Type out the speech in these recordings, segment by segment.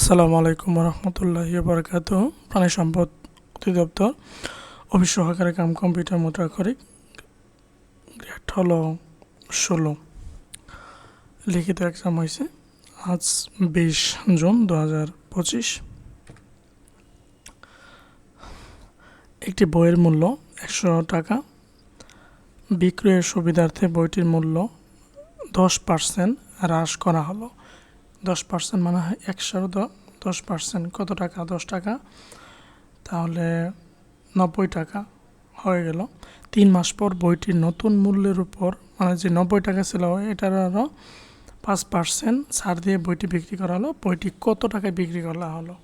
আসসালামু আলাইকুম রহমতুল্লাহি বরকাত প্রাণী সম্পদ অধিদপ্তর, অফিস সহকারী কাম কম্পিউটার মুদ্রাক্ষরিক গ্রেড হলো ষোলো। লিখিত এক্সাম হয়েছে আজ বিশ জুন দু হাজার পঁচিশ। একটি বইয়ের মূল্য একশো টাকা। বিক্রয়ের সুবিধার্থে বইটির মূল্য দশ পার্সেন্ট হ্রাস করা হলো। দশ পার্সেন্ট মানে হয় একশোর দশ পার্সেন্ট। কত টাকা? দশ টাকা। তাহলে নব্বই টাকা হয়ে গেল। তিন মাস পর বইটির নতুন মূল্যের উপর মানে যে নব্বই টাকা ছিল, এটার আরও পাঁচ পার্সেন্ট ছাড় দিয়ে বইটি বিক্রি করা হলো। বইটি কত টাকায় বিক্রি করা হলো?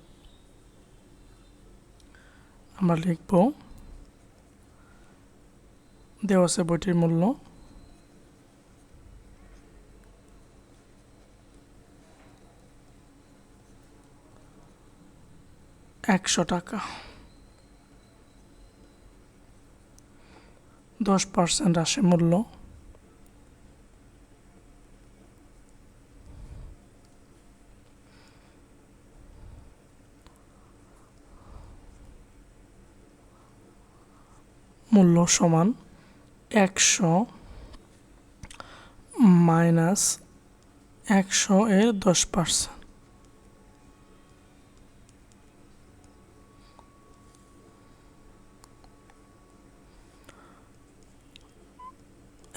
আমরা লিখব, দেওয়া আছে বইটির মূল্য। একশো টাকা। দশ পার্সেন্ট আসে মূল্য। মূল্য সমান একশো মাইনাস একশো এর দশ পার্সেন্ট।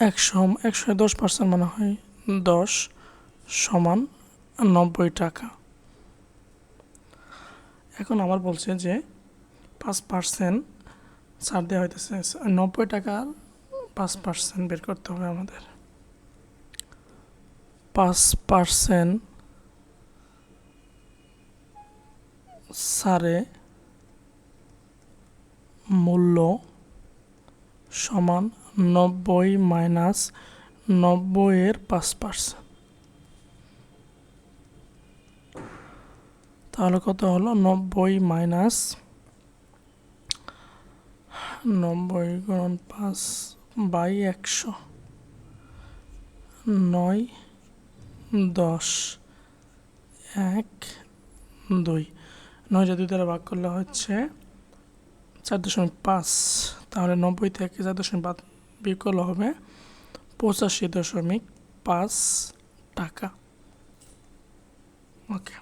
একশো একশো দশ পার্সেন্ট মানে হয়, দশ সমান নব্বই টাকা। এখন আমার বলছে যে পাঁচ পার্সেন্ট ছাড় দেওয়া হইতেছে, নব্বই টাকার পাঁচ পার্সেন্ট বের করতে হবে আমাদের। পাঁচ পার্সেন্ট সারে মূল্য সমান নব্বই মাইনাস নব্বইয়ের পাঁচ পার্সেন্ট তাহলে কত হলো? নব্বই মাইনাস নব্বই গুণন পাঁচ বাই একশো। নয়, দশ, এক, দুই। নয় যদি দ্বারা ভাগ করলে হচ্ছে চার দশমিক পাঁচ। তাহলে নব্বই থেকে চার দশমিক করলে হবে। পঁচাশি দশমিক পাঁচ টাকা। ওকে।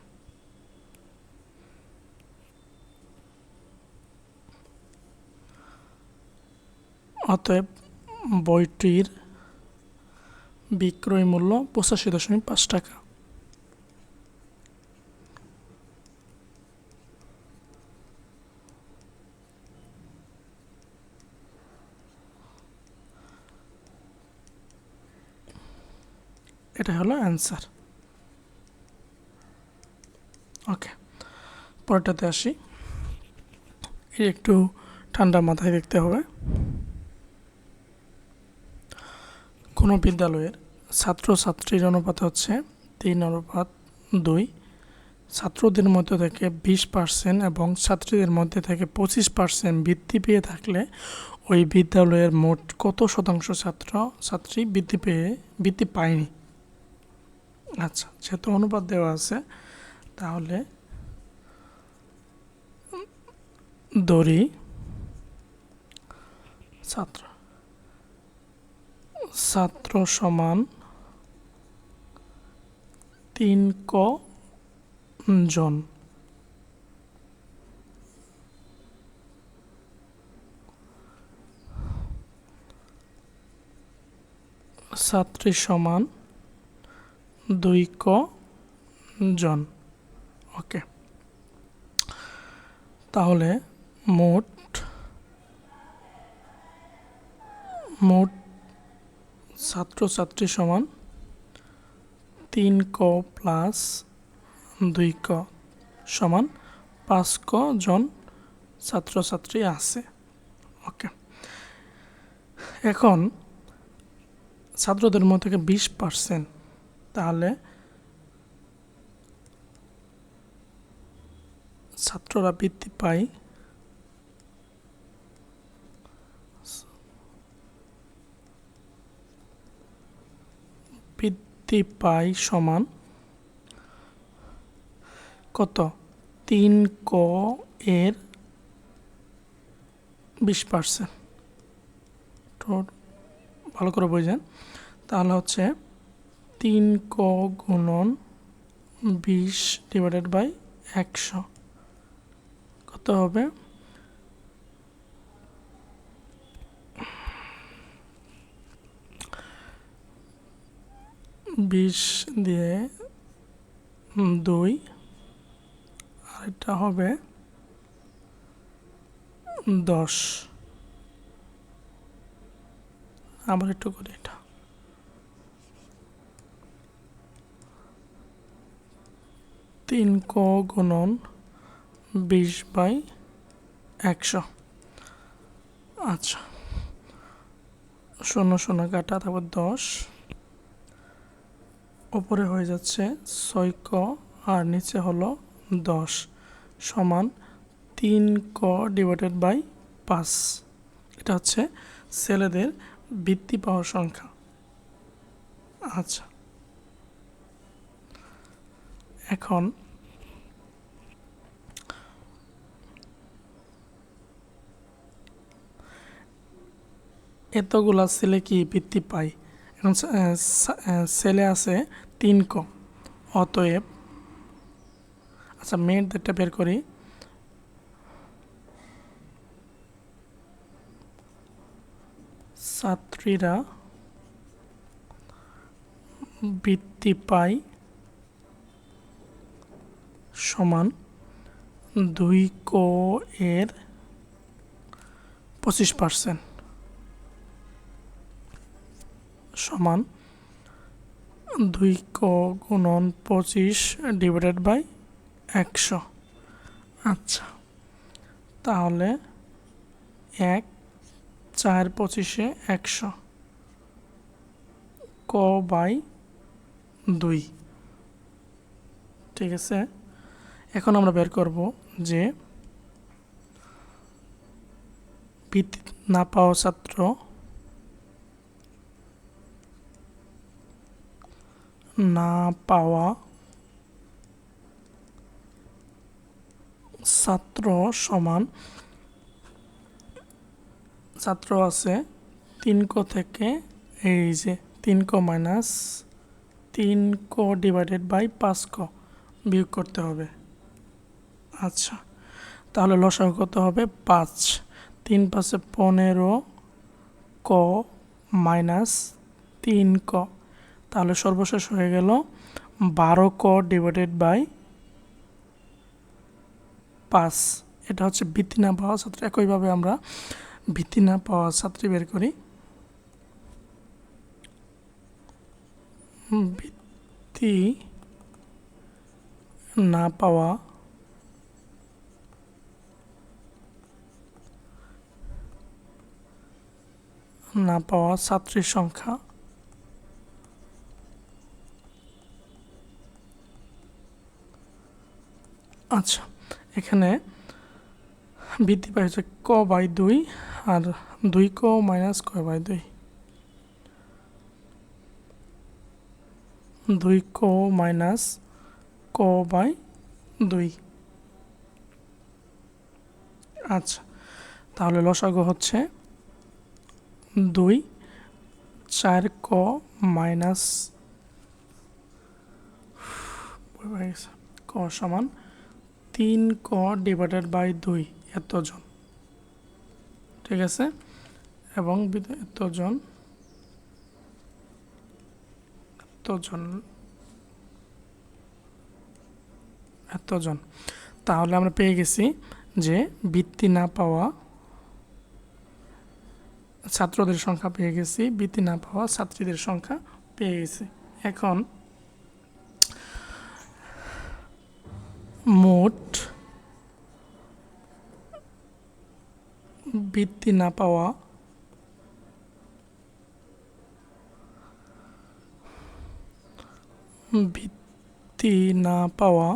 অতএব বইটির বিক্রয় মূল্য পঁচাশি দশমিক পাঁচ টাকা। এটা হলো অ্যান্সার ওকে পরেরটাতে আসি। এর একটু ঠান্ডা মাথায় দেখতে হবে। কোনো বিদ্যালয়ের ছাত্র ছাত্রীর অনুপাত হচ্ছে তিন অনুপাত দুই। ছাত্রদের মধ্যে থেকে বিশ পার্সেন্ট এবং ছাত্রীদের মধ্যে থেকে পঁচিশ পার্সেন্ট বৃদ্ধি পেয়ে থাকলে ওই বিদ্যালয়ের মোট কত শতাংশ ছাত্র, ছাত্রী বৃদ্ধি পেয়ে, বৃদ্ধি পায়নি? আচ্ছা যেহেতু অনুপাত দেওয়া আছে, তাহলে দড়ি, ছাত্র ছাত্র সমান তিন ক জন। ছাত্রী সমান দুই ক জন। ওকে তাহলে মোট মোট ছাত্রছাত্রী সমান তিন ক প্লাস দুই ক সমান পাঁচ ক জন ছাত্রছাত্রী আছে। ওকে এখন ছাত্রদের মধ্যে থেকে বিশ পার্সেন্ট তাহলে ছাত্ররা বৃদ্ধি পায়। বৃদ্ধি পায় সমান কত? তিন ক এর বিশ পার্সেন্ট ভালো করে বোঝেন। তাহলে হচ্ছে তিন ক গুণন বিশ ডিভাইডেড বাই একশো। কত হবে? বিশ দিয়ে দুই আর এটা হবে দশ। আবার একটু করি এটা তিন ক গুণন বিশ বাই একশো। আচ্ছা শূন্য শূন্য কাটা, তারপর দশ। উপরে হয়ে যাচ্ছে ছয় ক, আর নিচে হলো দশ সমান তিন ক ডিভাইডেড বাই পাঁচ। এটা হচ্ছে ছেলেদের বৃত্তি পাওয়ার সংখ্যা। আচ্ছা এখন এতগুলা ছেলে কি বৃত্তি পায়? এখন ছেলে আছে তিন ক অতএব আচ্ছা মেয়েদেরটা বের করি। ছাত্রীরা বৃত্তি পায় সমান দুই ক এর পঁচিশ পার্সেন্ট সমান দুই ক গুণন পঁচিশ ডিভাইডেড বাই একশো। আচ্ছা তাহলে এক চার পঁচিশে একশো ক বাই দুই। ঠিক আছে? এখন আমরা বের করব যে বৃত্তি না পাওয়া ছাত্র না পাওয়া ছাত্র সমান ছাত্র আছে তিন কো থেকে এই যে তিন কো মাইনাস তিন কো ডিভাইডেড বাই পাঁচ কো বিয়োগ করতে হবে। আচ্ছা তাহলে লসাগু কত হবে? পাঁচ। তিন পাঁচে পনেরো ক মাইনাস তিন ক। তাহলে সর্বশেষ হয়ে গেল বারো ক ডিভাইডেড বাই পাঁচ। এটা হচ্ছে বৃত্তি না পাওয়া ছাত্র, একইভাবে আমরা ভিত্তি না পাওয়া ছাত্রী বের করি। ভিত্তি না পাওয়া না পাওয়া ছাত্রীর সংখ্যা। আচ্ছা এখানে বৃদ্ধি পাই হচ্ছে ক বাই দুই আর দুই ক মাইনাস ক বাই দুই। দুই ক মাইনাস ক বাই দুই। আচ্ছা তাহলে লসাগু হচ্ছে দুই, চার ক মাইনাস ক সমান তিন ক ডিভাইডেড বাই দুই, এতজন। ঠিক আছে? এবং এতজন এতজন এতজন। তাহলে আমরা পেয়ে গেছি যে বৃত্তি না পাওয়া ছাত্রদের সংখ্যা পেয়ে গেছি, বৃত্তি না পাওয়া ছাত্রীদের সংখ্যা পেয়ে গেছি। এখন মোট বৃত্তি না পাওয়া বৃত্তি না পাওয়া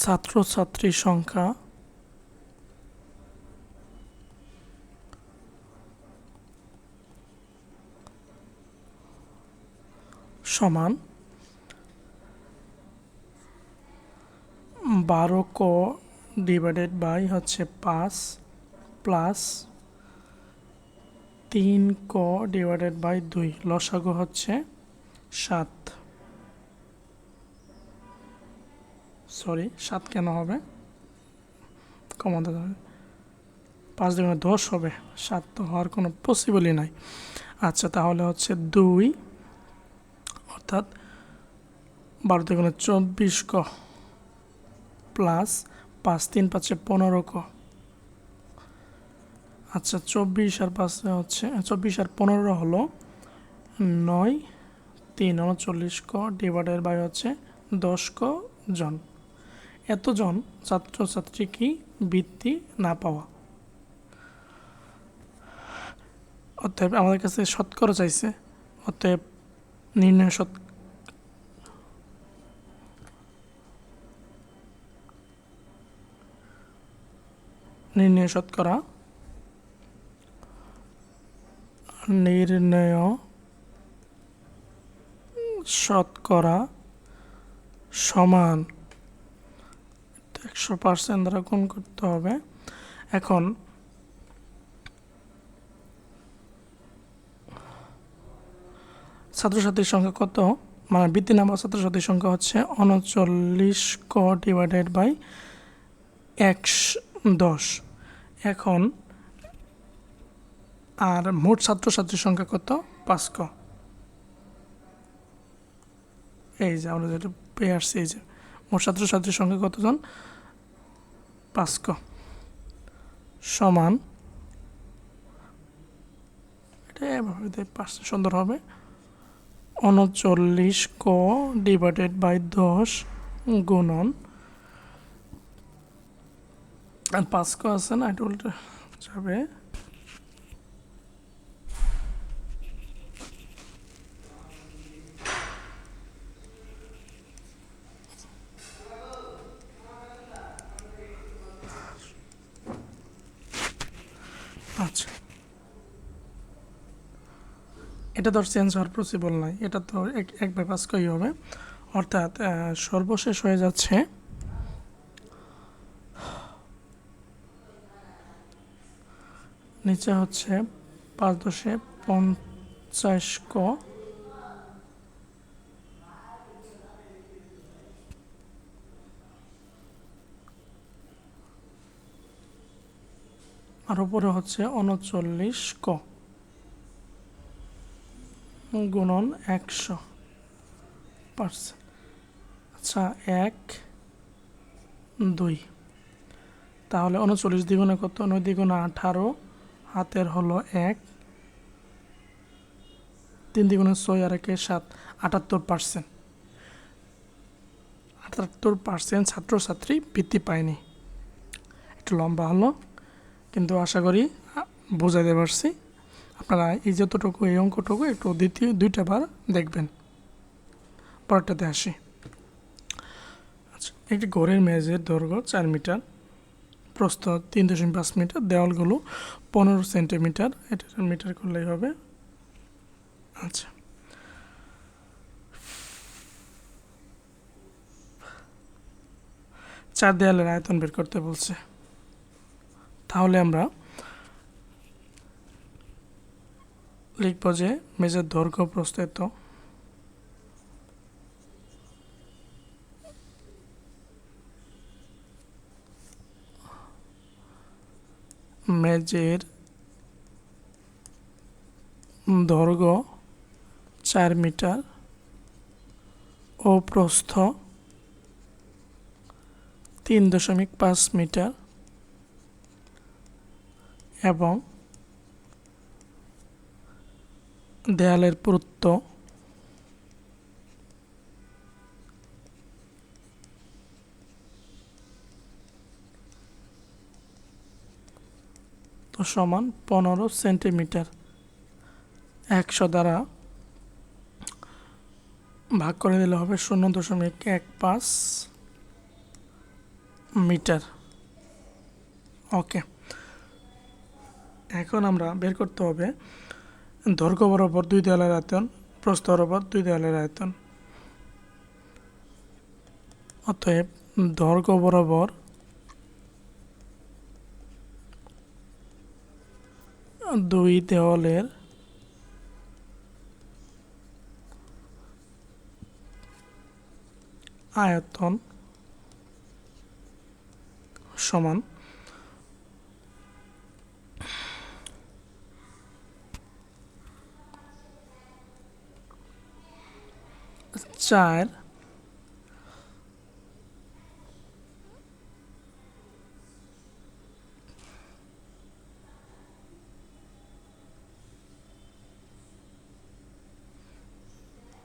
ছাত্রছাত্রীর সংখ্যা সমান বারো ক ডিভাইডেড বাই হচ্ছে পাঁচ প্লাস তিন ক ডিভাইডেড বাই দুই, লসাগু হচ্ছে সাত। সরি সাত কেন হবে? কমাতে হবে পাঁচ দুগুণে দশ হবে, সাত তো হওয়ার কোনো পসিবলই নাই। আচ্ছা তাহলে হচ্ছে দুই অর্থাৎ বারো দুগুণে চব্বিশ ক প্লাস পাঁচ তিন পাঁচে পনেরো ক। আচ্ছা চব্বিশ আর পাঁচ হচ্ছে, চব্বিশ আর পনেরো হলো নয় তিন উনচল্লিশ ক ডিভাইডেড বাই হচ্ছে দশ ক জন। এতজন ছাত্রছাত্রী কি বৃত্তি না পাওয়া? অতএব আমাদের কাছে শতকরা চাইছে। অতএব নির্ণয় নির্ণয় শতকরা নির্ণয় শতকরা সমান একশো পার্সেন্ট দ্বারা গুণ করতে হবে এখন ছাত্রছাত্রীর সংখ্যা কত? মানে বৃত্তি নাম্বার ছাত্রছাত্রীর সংখ্যা হচ্ছে উনচল্লিশ ক ডিভাইডেড বাই একশ দশ। এখন, আর মোট ছাত্রছাত্রীর সংখ্যা কত? পাঁচ ক। এই যে আমরা যেটা পেয়ে আসছি, এই যে মোট ছাত্রছাত্রীর সংখ্যা কতজন? পাঁচ ক। সমান, এটা এভাবে পাঁচ সুন্দর হবে। উনচল্লিশ ক ডিভাইডেড বাই দশ গুণন। পাঁচ ক আছে না এটা উল্টে যাবে আচ্ছা এটা তো চেঞ্জ হওয়ার পসিবল নাই। এটা তো এক একবার হবে। অর্থাৎ সর্বশেষ হয়ে যাচ্ছে। নিচে হচ্ছে পাঁচ দশে পঞ্চাশ ক। আর উপরে হচ্ছে উনচল্লিশ ক। গুণন একশো পার্সেন্ট। আচ্ছা এক, দুই। তাহলে উনচল্লিশ দ্বিগুণে কত? নয় দ্বিগুণে আঠারো। হাতের হলো এক। তিন দ্বিগুণে ছয় আর একে সাত, আটাত্তর পার্সেন্ট। আটাত্তর পার্সেন্ট ছাত্রছাত্রী বৃত্তি পায়নি। একটু লম্বা হলো, কিন্তু আশা করি বোঝাইতে পারছি। আপনারা এই যতটুকু, এই অঙ্কটুকু একটু দ্বিতীয়, দুইটা বার দেখবেন। পরেরটাতে আসি। আচ্ছা একটি ঘরের মেঝের দৈর্ঘ্য চার মিটার, প্রস্থ তিন দশমিক পাঁচ মিটার, দেওয়ালগুলো পনেরো সেন্টিমিটার, এটা মিটার করলেই হবে। আচ্ছা। চার দেয়ালের আয়তন বের করতে বলছে। তাহলে আমরা লিখব যে মেজের দৈর্ঘ্য প্রস্থ এত মেজের দৈর্ঘ্য চার মিটার ও প্রস্থ তিন দশমিক পাঁচ মিটার এবং দেয়ালের পুরুত্ব। তো সমান পনেরো সেন্টিমিটার। একশো দ্বারা ভাগ করে দিলে হবে শূন্য দশমিক এক পাঁচ মিটার। ওকে। এখন আমরা বের করতে হবে দৈর্ঘ্য বরাবর দুই দেয়ালের আয়তন প্রস্থ বরাবর দুই দেয়ালের আয়তন। অতএব দৈর্ঘ্য বরাবর দুই দেওয়ালের আয়তন সমান চার।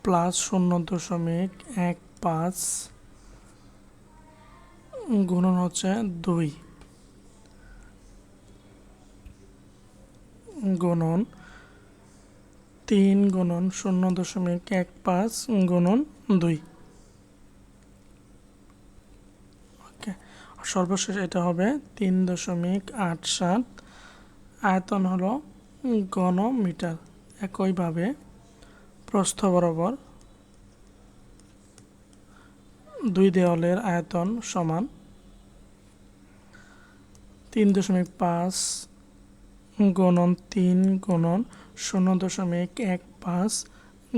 প্লাস শূন্য দশমিক এক পাঁচ গুণন হচ্ছে দুই। গুণন তিন গুণন শূন্য দশমিক এক পাঁচ গুণন দুই। ওকে সর্বশেষ এটা হবে তিন দশমিক আট সাত। আয়তন হলো ঘন মিটার একইভাবে প্রস্থ বরাবর দুই দেওয়ালের আয়তন সমান তিন দশমিক পাঁচ গণন তিন গণন শূন্য দশমিক এক পাঁচ,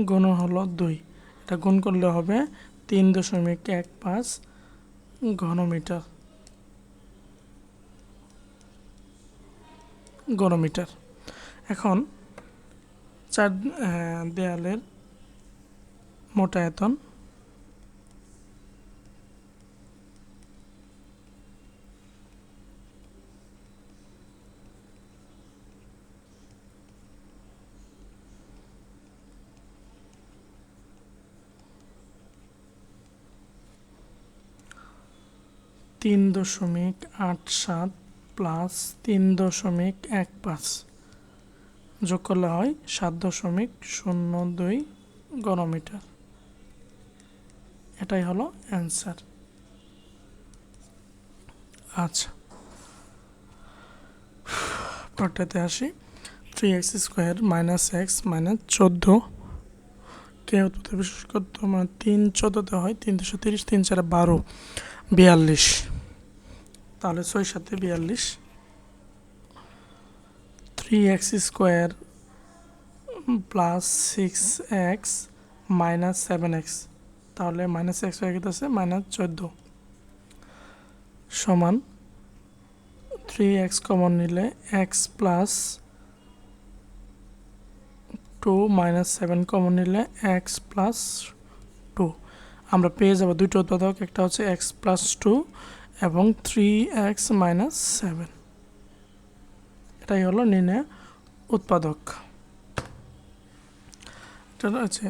গণন হলো দুই। এটা গুণ করলে হবে তিন দশমিক এক পাঁচ ঘনমিটার। ঘনমিটার। এখন চার দেয়ালের মোট তিন দশমিক আট সাত প্লাস তিন দশমিক এক পাঁচ যোগ করলে হয় সাত দশমিক শূন্য দুই গণমিটার। এটাই হলো অ্যান্সার। আচ্ছা। পরটাতে আসি। Three X square minus X minus চোদ্দ। কে বিশেষ করতে মানে তিন চোদ্দোতে হয় তিন দুশো তিরিশ তিন চারে বারো। বিয়াল্লিশ। তাহলে ছয় সাথে বিয়াল্লিশ। Three X square plus six X minus seven X তাহলে মাইনাস এক্স হয়ে গেছে মাইনাস চোদ্দ। সমান থ্রি এক্স কমন নিলে X plus two minus seven common নিলে এক্স প্লাস টু আমরা পেয়ে যাব দুটো উৎপাদক একটা হচ্ছে এক্স প্লাস টু এবং থ্রি এক্স মাইনাস সেভেন এটাই হলো নির্ণয় উৎপাদক। এটা আছে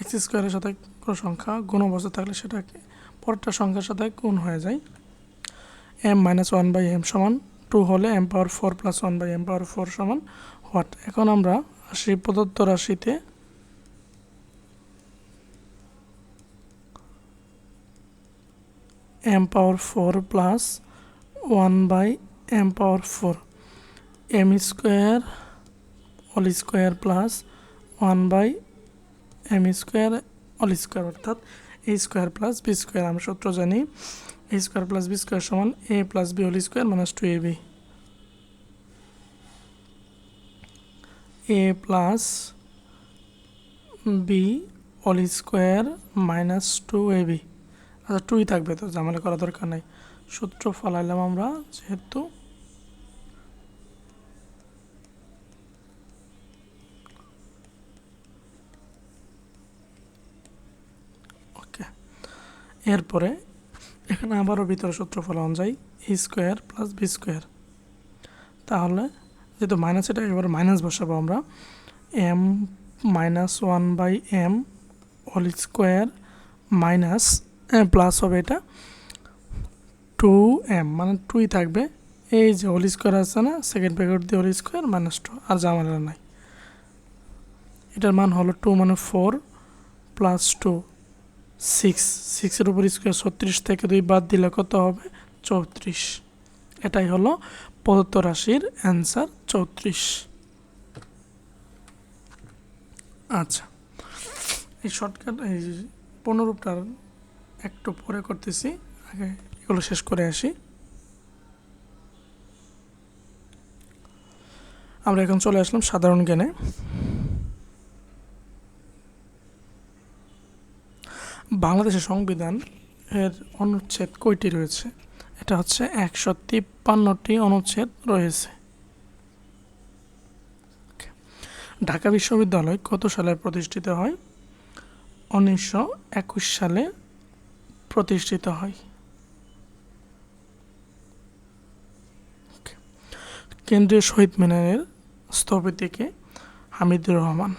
এক্স স্কোয়ারের সাথে কোনো সংখ্যা গুণ অবস্থা থাকলে সেটাকে পরেরটা সংখ্যার সাথে গুণ হয়ে যায়। M minus one by M সমান টু হলে M power four plus one by M power four সমান হোয়াট? এখন আমরা আসি প্রদত্ত রাশিতে M power four plus one by M power four M square all square plus one by M square all square অর্থাৎ A square plus B square আমরা সূত্র জানি। A square plus B square সমান A plus B whole square minus two A B A plus B whole square minus two A B আচ্ছা টুই থাকবে তো, ঝামেলা করা দরকার নাই। সূত্র ফলাইলাম আমরা, যেহেতু। ওকে এরপরে, এখানে আবারও ভিতরে সূত্র ফলানো যায় A square plus B square তাহলে, যেহেতু মাইনাস এটা এবারে মাইনাস বসাবো আমরা M minus one by M whole square minus plus হবে এটা। টু এম মানে টুই থাকবে। এই যে হোল স্কোয়ার আছে না সেকেন্ড ব্র্যাকেট দিয়ে হোল স্কোয়ার মাইনাস টু আর জামালা নাই। এটার মান হলো টু মানে ফোর প্লাস টু সিক্স সিক্সের উপর স্কোয়ার ছত্রিশ থেকে দুই বাদ দিলে কত হবে? চৌত্রিশ। এটাই হলো প্রদত্ত রাশির অ্যান্সার চৌত্রিশ। আচ্ছা এই শর্টকাট এই পুনরূপটার একটু পরে করতেছি। আগে এগুলো শেষ করে আসি। আমরা এখন চলে আসলাম সাধারণ জ্ঞানে। বাংলাদেশের সংবিধান এর অনুচ্ছেদ কয়টি রয়েছে? এটা হচ্ছে একশো তিপ্পান্নটি অনুচ্ছেদ রয়েছে। ঢাকা বিশ্ববিদ্যালয় কত সালে প্রতিষ্ঠিত হয়? উনিশশো একুশ সালে প্রতিষ্ঠিত হয়। কেন্দ্রীয় শহীদ মিনারের স্থপতিকে হামিদুর রহমান।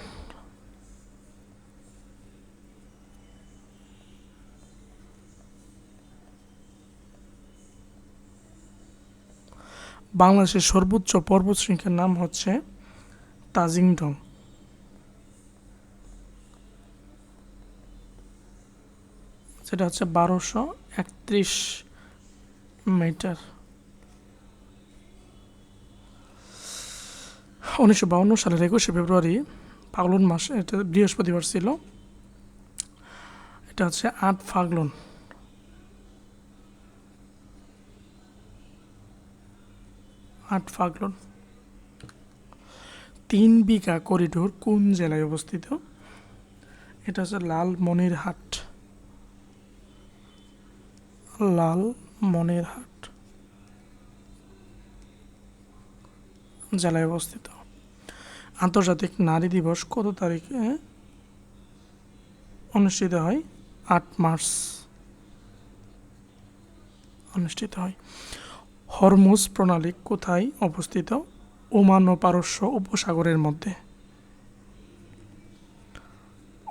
বাংলাদেশের সর্বোচ্চ পর্বতশৃঙ্গের নাম হচ্ছে তাজিংডং। সেটা হচ্ছে বারোশো একত্রিশ মিটার। উনিশশো বাউন্ন সালের একুশে ফেব্রুয়ারি ফাগলুন মাস, এটা বৃহস্পতিবার ছিল। এটা হচ্ছে আট ফাগলুন। আট ফাগলুন। তিন বিঘা করিডোর কোন জেলায় অবস্থিত? এটা হচ্ছে লালমনিরহাট। লাল মনিরহাট জেলায় অবস্থিত। আন্তর্জাতিক নারী দিবস কত তারিখে? অনুষ্ঠিত হয় আট মার্চ। অনুষ্ঠিত হয়। হরমুজ প্রণালী কোথায় অবস্থিত? ওমান ও পারস্য উপসাগরের মধ্যে।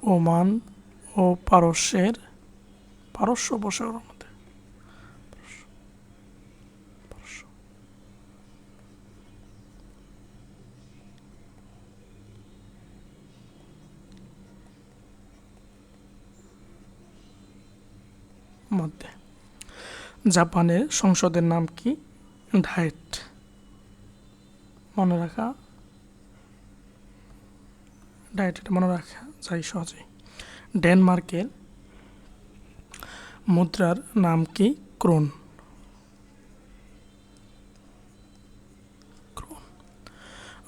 ওমান ও পারস্যের পারস্য উপসাগরের মধ্যে। মধ্যে। জাপানের সংসদের নাম কি? ডায়েট মনে রাখা। ডায়েট এটা মনে রাখা যায় সহজেই। ডেনমার্কের মুদ্রার নাম কি? ক্রোন।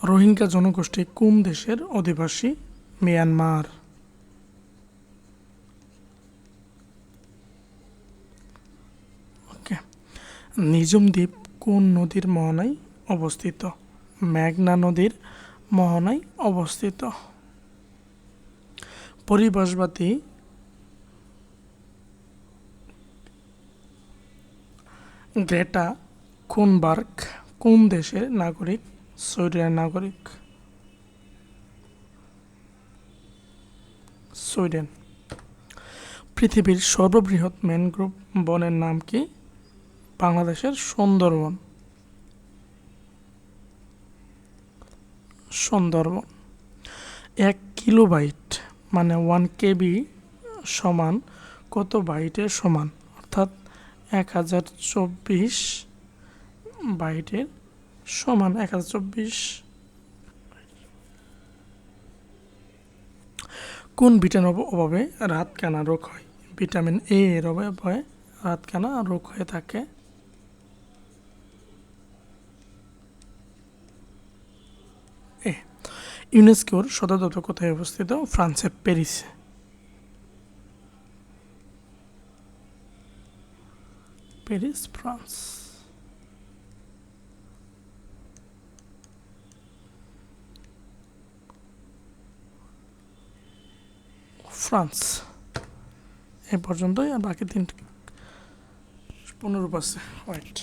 রোহিঙ্গা জনগোষ্ঠী কোন দেশের অধিবাসী মিয়ানমার ওকে নিজম দ্বীপ কোন নদীর মোহনায় অবস্থিত? মেঘনা নদীর মোহনায় অবস্থিত। পরিবেশবাদী গ্রেটা কুনবার্গ কোন দেশের নাগরিক? সুইডেনের নাগরিক। সুইডেন পৃথিবীর সর্ববৃহৎ ম্যানগ্রোভ বনের নাম কি? বাংলাদেশের সুন্দরবন। সুন্দরবন। এক কিলোবাইট মানে ওয়ান কেবি সমান কত বাইটের সমান? অর্থাৎ এক হাজার চব্বিশ বাইটের সমান এক হাজার চব্বিশ। কোন ভিটামিন অভাবে রাতকানা রোগ হয়? ভিটামিন এ এর অভাবে রাতকানা রোগ হয়ে থাকে। ইউনেস্কোর সদর দপ্তর কোথায় অবস্থিত? ফ্রান্সের প্যারিসে। Paris, France. ফ্রান্স। এ পর্যন্তই, আর বাকি তিনটি পুনরূপ আছে হোয়াইট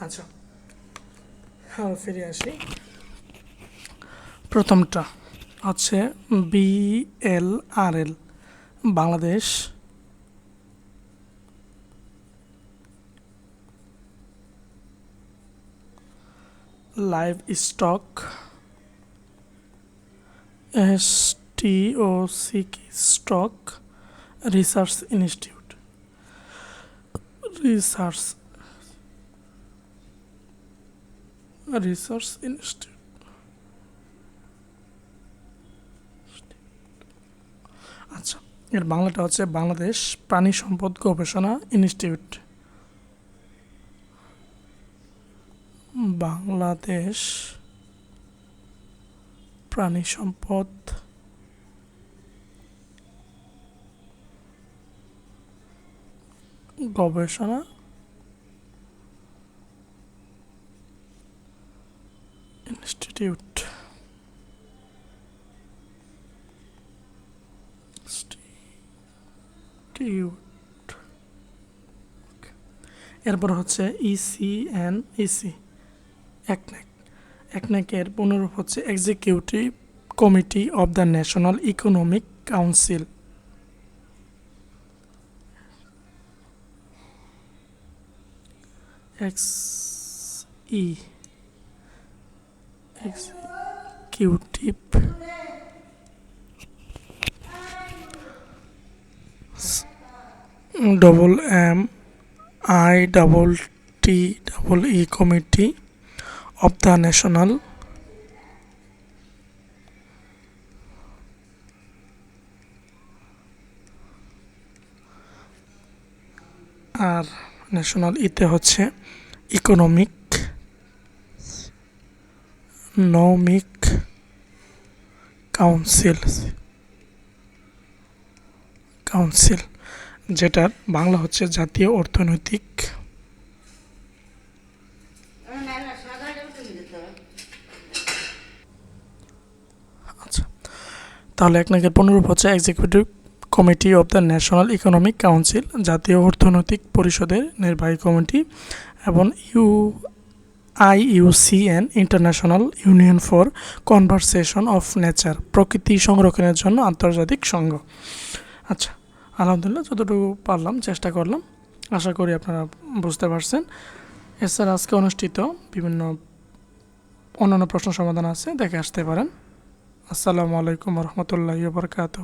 আচ্ছা। হ্যাঁ ফিরে আসি। প্রথমটা হচ্ছে B L R L, Bangladesh. Live stock, S T O C stock, research institute. Research research institute আচ্ছা এর বাংলাটা হচ্ছে বাংলাদেশ প্রাণী সম্পদ গবেষণা ইনস্টিটিউট। বাংলাদেশ প্রাণী সম্পদ গবেষণা ইনস্টিটিউট ইনস্টিটিউট এরপর হচ্ছে ইসিএন ইসি একনেক একনেকের পুনরূপ হচ্ছে executive committee of the national economic council X E executive double M I double T double E committee of the national R national ইতে হচ্ছে ইকোনমিক নৌমিক কাউন্সিল কাউন্সিল যেটার বাংলা হচ্ছে জাতীয় অর্থনৈতিক আচ্ছা তাহলে এক নাকের পুনরূপ হচ্ছে executive committee of the national economic council জাতীয় অর্থনৈতিক পরিষদের নির্বাহী কমিটি এবং U I U C N international union for conversation of nature, প্রকৃতি সংরক্ষণের জন্য আন্তর্জাতিক সংঘ। আচ্ছা আলহামদুলিল্লাহ যতটুকু পারলাম, চেষ্টা করলাম। আশা করি আপনারা বুঝতে পারছেন। এছাড়া আজকে অনুষ্ঠিত বিভিন্ন অন্যান্য প্রশ্ন সমাধান আছে, দেখে আসতে পারেন। আসসালামু আলাইকুম রহমতুল্লাহ বরকাত